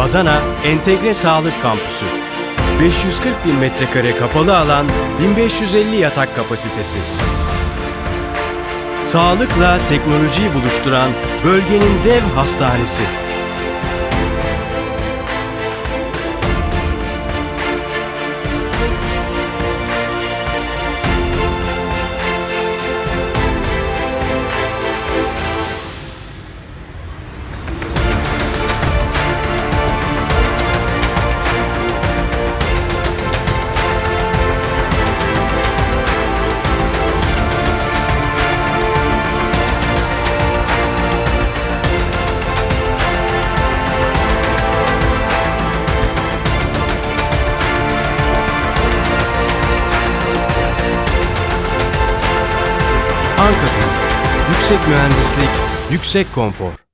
Adana Entegre Sağlık Kampüsü. 540 bin metrekare kapalı alan, 1550 yatak kapasitesi. Sağlıkla teknolojiyi buluşturan bölgenin dev hastanesi. Ankara. Yüksek mühendislik, yüksek konfor.